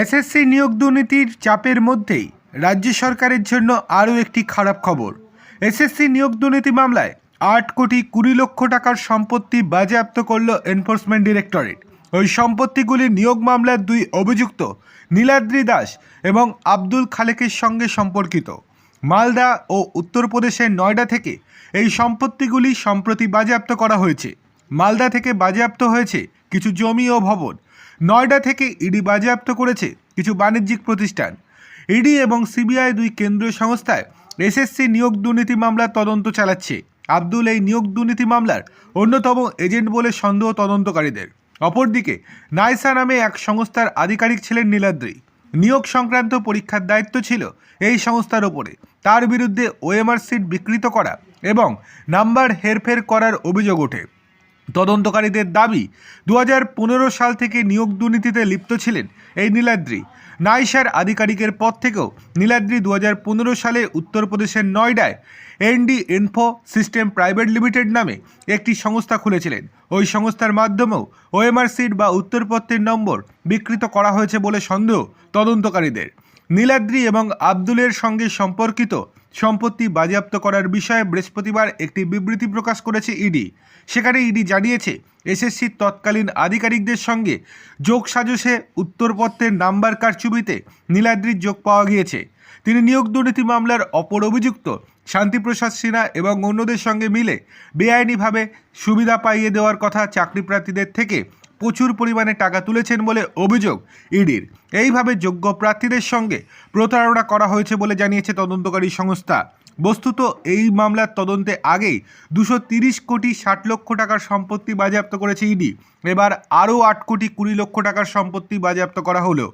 SSC নিয়োগ দুর্নীতির চাপের মধ্যেই রাজ্য সরকারের জন্য আরও একটি খারাপ খবর। এসএসসি নিয়োগ দুর্নীতি মামলায় আট কোটি কুড়ি লক্ষ টাকার সম্পত্তি বাজেয়াপ্ত করল এনফোর্সমেন্ট ডিরেক্টরেট। ওই সম্পত্তিগুলি নিয়োগ মামলার দুই অভিযুক্ত নীলাদ্রি দাস এবং আব্দুল খালেকের সঙ্গে সম্পর্কিত। মালদা ও উত্তরপ্রদেশের নয়ডা থেকে এই সম্পত্তিগুলি সম্প্রতি বাজেয়াপ্ত করা হয়েছে। মালদা থেকে বাজেয়াপ্ত হয়েছে কিছু জমি ও ভবন। নয়ডা থেকে ইডি বাজেয়াপ্ত করেছে কিছু বাণিজ্যিক প্রতিষ্ঠান। ইডি এবং সিবিআই দুই কেন্দ্রীয় সংস্থায় এসএসসি নিয়োগ দুর্নীতি মামলার তদন্ত চালাচ্ছে। আব্দুল এই নিয়োগ দুর্নীতি মামলার অন্যতম এজেন্ট বলে সন্দেহ তদন্তকারীদের। অপরদিকে, নাইসা নামে এক সংস্থার আধিকারিক ছিলেন নীলাদ্রি। নিয়োগ সংক্রান্ত পরীক্ষার দায়িত্ব ছিল এই সংস্থার ওপরে। তার বিরুদ্ধে ওএমআর সিট বিকৃত করা এবং নাম্বার হেরফের করার অভিযোগ ওঠে। তদন্তকারীদের দাবি দু হাজার পনেরো সাল থেকে নিয়োগ দুর্নীতিতে লিপ্ত ছিলেন এই নীলাদ্রি। নাইসার আধিকারিকের পদ থেকেও নীলাদ্রি দু হাজার পনেরো সালে উত্তরপ্রদেশের নয়ডায় ND info system private limited নামে একটি সংস্থা খুলেছিলেন। ওই সংস্থার মাধ্যমেও ওএমআর সিট বা উত্তরপত্রের নম্বর বিকৃত করা হয়েছে বলে সন্দেহ তদন্তকারীদের। নীলাদ্রি এবং আব্দুলের সঙ্গে সম্পর্কিত সম্পত্তি বাজেয়াপ্ত করার বিষয়ে বৃহস্পতিবার একটি বিবৃতি প্রকাশ করেছে ইডি। সেখানে ইডি জানিয়েছে এসএসসির তৎকালীন আধিকারিকদের সঙ্গে যোগ সাজসে উত্তরপত্রের নাম্বার কারচুবিতে নীলাদ্রির যোগ পাওয়া গিয়েছে। তিনি নিয়োগ দুর্নীতি মামলার অপর অভিযুক্ত শান্তিপ্রসাদ সিনহা এবং অন্যদের সঙ্গে মিলে বেআইনিভাবে সুবিধা পাইয়ে দেওয়ার কথা চাকরিপ্রার্থীদের থেকে প্রচুর পরিমাণে টাকা তুলেছেন বলে অভিযোগ ইডির। এইভাবে যোগ্য প্রার্থীদের সঙ্গে প্রতারণা করা হয়েছে বলে জানিয়েছে তদন্তকারী সংস্থা। বস্তুত এই মামলার তদন্তে আগেই দুশো তিরিশ কোটি ষাট লক্ষ টাকার সম্পত্তি বাজেয়াপ্ত করেছে ইডি। এবার আরও আট কোটি কুড়ি লক্ষ টাকার সম্পত্তি বাজেয়াপ্ত করা হলো।